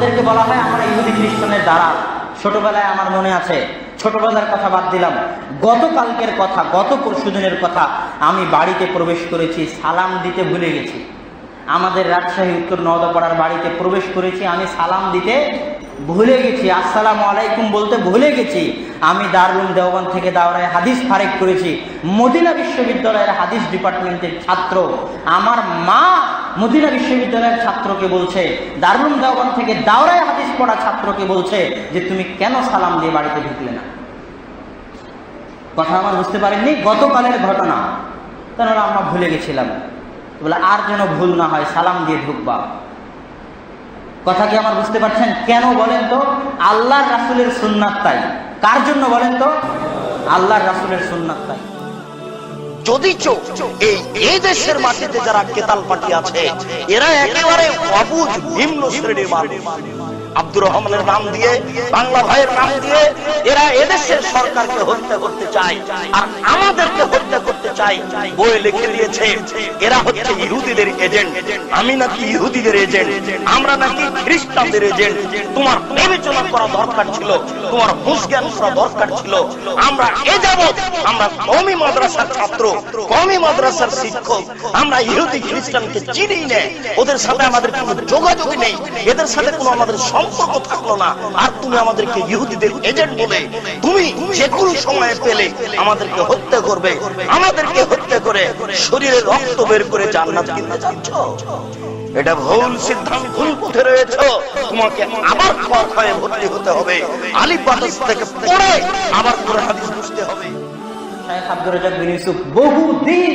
ওদেরকে বলা হয়, আমরা ইহুদি খ্রিস্টানের দ্বারা ছোটবেলায় আমার মনে আছে, ছোটবেলার কথা বাদ দিলাম। গতকালকের কথা, গত পরশুদিনের কথা আমি বাড়িতে প্রবেশ করেছি, সালাম দিতে ভুলে গেছি। আমাদের রাজশাহী উত্তর নওদাপাড়ার বাড়িতে প্রবেশ করেছি, আমি সালাম দিতে ভুলে গেছি, আসসালামু আলাইকুম বলতে ভুলে গেছি। আমি দারুল দেওয়ান থেকে দাওরায় হাদিস ফারেক করেছি। মদিনা বিশ্ববিদ্যালয়ের হাদিস ডিপার্টমেন্টের ছাত্র। আমার মা মদিনা বিশ্ববিদ্যালয়ের ছাত্রকে বলছে, দারুল দেওয়ান থেকে দাওরায় হাদিস পড়া ছাত্রকে বলছে যে, তুমি কেন সালাম দিয়ে বাড়িতে ঢুকলে না? কথা আমার বুঝতে পারেননি? গতকালের ঘটনা। কেননা আমরা ভুলে গেছিলাম। বলে, আর যেন ভুল না হয়, সালাম দিয়ে ঢুকবা। কথা কি আমার বুঝতে পারছেন? কেন বলেন তো? আল্লাহর রাসুলের সুন্নাত তাই। কার জন্য বলেন তো? আল্লাহর রাসুলের সুন্নাত তাই। যদি এই দেশের মাটিতে যারা কেতাল পাটি আছে, এরা একেবারে অবুজ নিম্ন শ্রেণির মানুষ। আব্দুর রহমানের নাম দিয়ে, বাংলা ভাইয়ের নাম দিয়ে এরা এদেশের সরকারকে হত্যা করতে চায় আর আমাদেরকে হত্যা করতে চায় বই লিখে দিয়েছে, এরা হচ্ছে ইহুদিদের এজেন্ট। আমি নাকি ইহুদিদের এজেন্ট, আমরা নাকি খ্রিস্টানদের এজেন্ট। তোমার বিবেচনা করা দরকার ছিল, তোমার হুঁশ জ্ঞান করা দরকার ছিল। আমরা এ যাব আমরা কমি মাদ্রাসার ছাত্র, কমি মাদ্রাসার শিক্ষক, আমরা ইহুদি খ্রিস্টানকে চিনি না। ওদের সাথে আমাদের কোনো যোগাযোগ নেই। এদের সাথে কোনো আমাদের সম্পর্ক থাকল না। আর তুমি আমাদেরকে ইহুদিদের এজেন্ট বলে তুমি যে কোনো সময় পেলে আমাদেরকে হত্যা করবে, আমাদেরকে হত্যা করে শরীরে রক্ত বের করে জান্নাত কিনতে চাচ্ছ এটা ভুল সিদ্ধান্ত, ভুল পথে রয়েছে। তোমাকে আবার ক্ষয়ে ভর্তি হতে হবে। আলিফ থেকে পড়ে আবার করে হাদিস বুঝতে হবে। শাহেখ আব্দুর রাজাক বিন ইউসুফ বহুদিন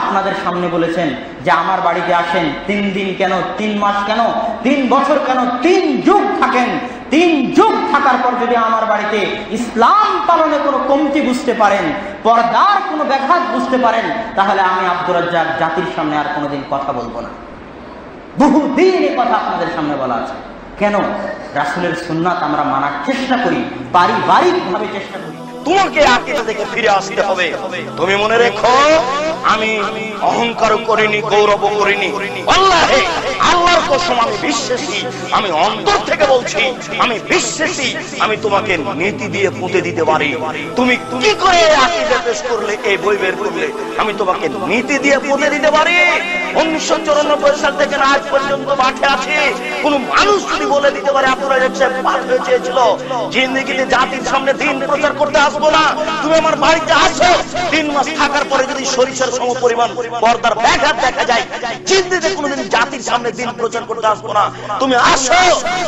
আপনাদের সামনে বলেছেন যে আমার বাড়িতে আসেন, তিন দিন কেন, তিন মাস কেন, তিন বছর কেন, তিন যুগ থাকেন। তিন যুগ থাকার পর যদি আমার বাড়িতে ইসলাম পালনে কোনো কমতি বুঝতে পারেন, পর্দার কোনো ব্যাঘাত বুঝতে পারেন, তাহলে আমি আব্দুর রাজ্জাক জাতির সামনে আর কোনোদিন কথা বলব না। বহুদিন এই কথা আপনাদের সামনে বলা আছে। কেন? রাসুলের সুন্নাত আমরা মানার চেষ্টা করি, পারিবারিকভাবে চেষ্টা করি। তোমাকে আকিদা থেকে ফিরে আসতে হবে। তুমি মনে রেখো আমি অহংকার করিনি, গৌরব করিনি। আল্লাহে, আল্লাহর কসম আমি বিশ্বাসী, আমি অন্তর থেকে বলছি, আমি বিশ্বাসী, আমি তোমাকে নীতি দিয়ে পুঁতে দিতে পারি। তুমি কি করে পেশ করলে, এই বই বের করলে? আমি তোমাকে নীতি দিয়ে পুঁতে দিতে পারি। উনিশশো চুরানব্বই সাল থেকে আজ পর্যন্ত মাঠে আছে। কোন মানুষ যদি বলে দিতে পারে আপনারা যাচ্ছে পাঠ হয়ে চেয়েছিল, জিন্দিগিতে জাতির সামনে দিন প্রচার করতে আসব না। তুমি আমার বাড়িতে আসো। তিন মাস থাকার পরে যদি সরিষার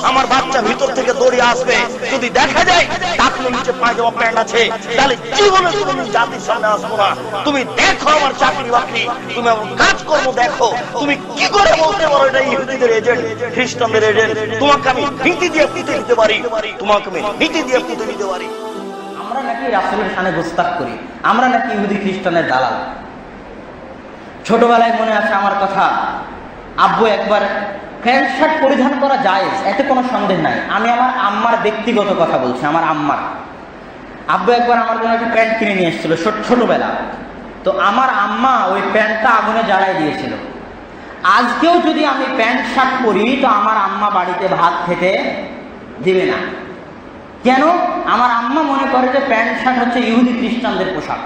আমার বাচ্চা ভিতর থেকে দৌড়ে আসবে। যদি দেখা যায় টাকলো নিচে পায়জামা প্যান্ট আছে। তাহলে জীবনে তুমি জাতির সামনে আসব না। তুমি দেখো আমার চাকরি বাকরি, তুমি আমার কাজকর্ম দেখো। তুমি কি করে বলতে পারো এটা ইহুদিদের এজেন্ট খ্রিস্টানদের এজেন্ট তোমাকে আমি নীতি দিয়ে পুঁতে দিতে পারি। তোমাকে আমি নীতি দিয়ে পুঁতে দিতে পারি। আমরা নাকি রাসুলের সামনে গোস্তাক করি। আমরা নাকি ইহুদি, খ্রিস্টানের দালাল। ছোটবেলায় মনে আছে আমার কথা? আব্বু একবার প্যান্ট শার্ট পরিধান করা যায় এতে কোনো সন্দেহ নাই। আমি আমার আম্মার ব্যক্তিগত কথা বলছি, আমার আম্মার। আব্বু একবার আমার জন্য একটা প্যান্ট কিনে নিয়ে এসেছিল, ছোট- ছোটবেলা। তো আমার আম্মা ওই প্যান্টটা আগুনে জ্বালাই দিয়েছিল। আজকেও যদি আমি প্যান্ট শার্ট পরি, তো আমার আম্মা বাড়িতে ভাত খেতে দিবে না। কেন? আমার আম্মা মনে করে যে প্যান্ট শার্ট হচ্ছে ইহুদি খ্রিস্টানদের পোশাক।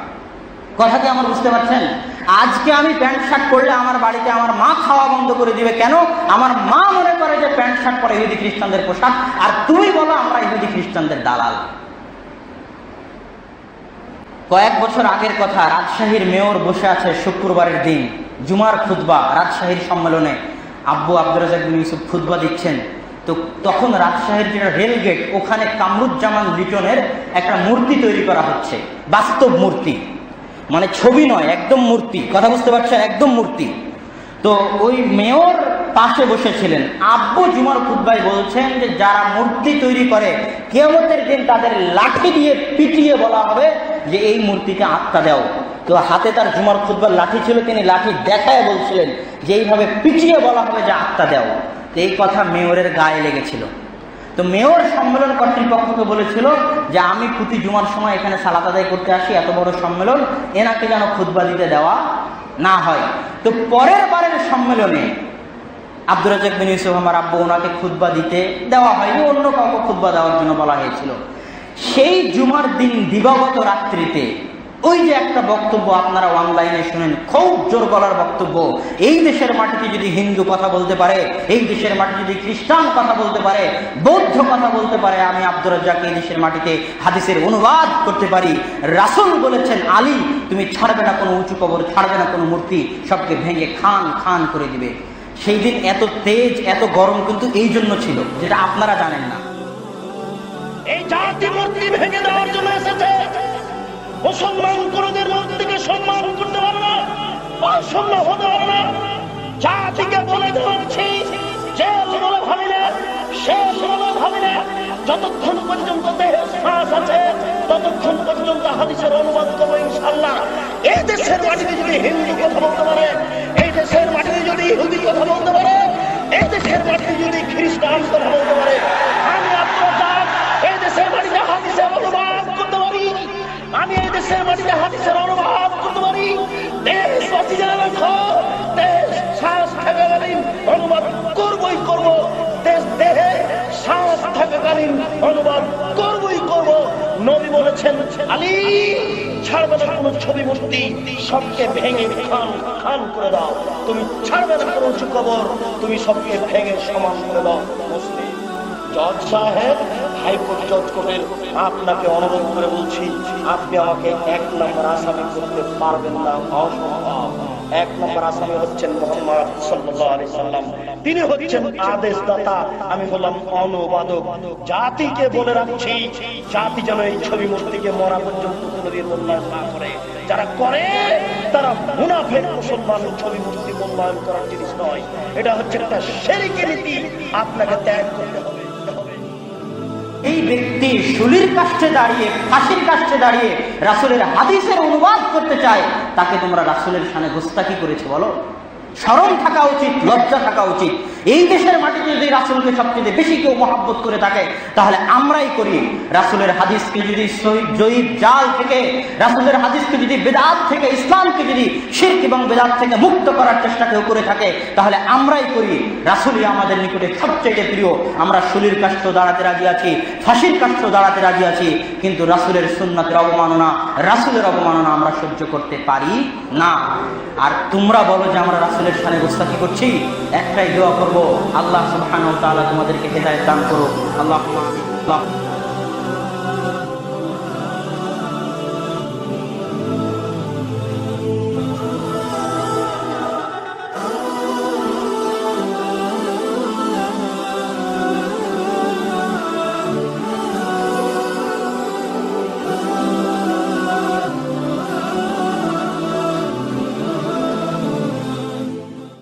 কথা কি আমার বুঝতে পারছেন? আজকে আমি প্যান্ট শার্ট পরলে আমার বাড়িতে আমার মা খাওয়া বন্ধ করে দিবে কেন? আমার মা মনে করে যে প্যান্ট শার্ট পরে ইহুদি খ্রিস্টানদের পোশাক, আর তুমি বলো আমরা ইহুদি খ্রিস্টানদের দালাল। কয়েক বছর আগের কথা, রাজশাহীর মেয়র বসে আছে শুক্রবারের দিন, জুমার খুতবা, রাজশাহীর সম্মেলনে। আব্বু আব্দুর রাজাক ইউসুফ খুতবা দিচ্ছেন। তো তখন রাজশাহীর যেটা রেলগেট, ওখানে কামরুজ্জামান লিটনের একটা মূর্তি তৈরি করা হচ্ছে, বাস্তব মূর্তি। মানে ছবি নয়, একদম মূর্তি। কথা বুঝতে পারছ? একদম মূর্তি। তো ওই মেয়র পাশে বসেছিলেন আব্বু জুমার খুদ্াই বলছেন যে, যারা মূর্তি তৈরি করে কেমতের দিন তাদের লাঠি দিয়ে পিটিয়ে বলা হবে যে, এই মূর্তিকে আত্মা দাও। তো হাতে তার জুমার খুদ্বার লাঠি ছিল, তিনি লাঠি দেখায় বলছিলেন যে, এইভাবে পিটিয়ে বলা হবে যে, আত্মা দেও। এই কথা মেয়রের গায়ে লেগেছিল। তো মেয়র সম্মেলন কর্তৃপক্ষকে বলেছিল যে আমি প্রতি জুমার সময় এখানে সালাত আদায় করতে আসি, এত বড় সম্মেলন, এনাকে যেন খুতবা দিতে দেওয়া না হয়। তো পরের বারের সম্মেলনে আব্দুর রাজাক বিন ইউসুফ আমার আব্বু ওনাকে খুতবা দিতে দেওয়া হয়নি, অন্য কাউকে খুতবা দেওয়ার জন্য বলা হয়েছিল। সেই জুমার দিন দিবাগত রাত্রিতে ওই যে একটা বক্তব্য আপনারা অনলাইনে শুনেন, খুব জোর গলার বক্তব্য। এই দেশের মাটিতে যদি হিন্দু কথা বলতে পারে, এই দেশের মাটিতে যদি খ্রিস্টান কথা বলতে পারে, বৌদ্ধ কথা বলতে পারে, আমি আব্দুর রাজ্জাক এই দেশের মাটিতে হাদিসের অনুবাদ করতে পারি। রাসুল বলেছেন, আলী, তুমি ছাড়বে না কোনো উঁচু কবর, ছাড়বে না কোনো মূর্তি, সবকে ভেঙে খান খান করে দিবে। সেই দিন এত তেজ, এত গরম কিন্তু এই জন্য ছিল, যেটা আপনারা জানেন না। এই জাতি মূর্তি ভেঙে দেওয়ার জন্য এসেছে। মুসলমান কোনদের মূর্তিকে সম্মান করতে পারে না অসম্মান হতে পারে না। জাতিকে বলে দিচ্ছি যে বলে ভাবি না, সে বলে ভাবি না। যতক্ষণ পর্যন্ত দেহে শ্বাস আছে, ততক্ষণ পর্যন্ত হাদিসের অনুবাদ করব ইনশাল্লাহ এই দেশের মাটিতে যদি হিন্দু কথা বলতে পারে, এই দেশের মাটিতে যদি ইহুদি কথা বলতে পারে, এই দেশের মাটিতে যদি খ্রিস্টান কথা বলতে পারে থাকাকালীন অনুবাদ করবই করব। নবী বলেছেন, আলী, ছাড়বে না কোনো ছবি মূর্তি সবকে ভেঙে খান খান করে দাও। তুমি ছাড়বে না কোনো উঁচু কবর, তুমি সবকে ভেঙে সমান করে দাও। মুসলিম। জজ সাহেব, হাইকোর্ট জজ কোর্টের আপনাকে অনুরোধ করে বলছি, আপনি আমাকে এক নম্বর আসামি করতে পারবেন না, অসম্ভব। এক নম্বর আসামি হচ্ছেন মোহাম্মদ সাল্লাম। তিনি হচ্ছেন আদেশদাতা। আমি বললাম অনুবাদক। জাতিকে বলে রাখছি, জাতি যেন এই ছবি মূর্তিকে মরা পর্যন্ত কোনোদিন মূল্যায়ন না করে। যারা করে, তারা মুনাফেক মুসলমান ছবি মূর্তি মূল্যায়ন করার জিনিস নয়। এটা হচ্ছে একটা শেরিকের নীতি। আপনাকে ত্যাগ করতে হবে। এই ব্যক্তি শুলির কাছে দাঁড়িয়ে, ফাঁসির কাছে দাঁড়িয়ে রাসুলের হাদিসের অনুবাদ করতে চায়, তাকে তোমরা রাসুলের সামনে গোস্তাকি করেছে, বলো। স্মরণ থাকা উচিত, লজ্জা থাকা উচিত। এই দেশের মাটিতে যদি রাসুলকে সবচেয়ে বেশি কেউ মহাব্বত করে থাকে, তাহলে আমরাই করি রাসুলের হাদিসকে যদি জয়ীব জাল থেকে, রাসুলের হাদিসকে যদি বেদাত থেকে, ইসলামকে যদি শির্ক এবং বেদাত থেকে মুক্ত করার চেষ্টা কেউ করে থাকে, তাহলে আমরাই করি। রাসুলই আমাদের নিকটে সবচেয়ে প্রিয়। আমরা শুলির কাষ্ঠ দাঁড়াতে রাজি আছি, ফাঁসির কাষ্ঠ দাঁড়াতে রাজি আছি, কিন্তু রাসুলের সুন্নাতের অবমাননা, রাসুলের অবমাননা আমরা সহ্য করতে পারি না। আর তোমরা বলো যে আমরা রাসুলের সানে গোস্তাকি করছি। একটাই দোয়া করব, আল্লাহ তাআলা তোমাদেরকে হেদায়ত দান করো আল্লাহ আল্লাহ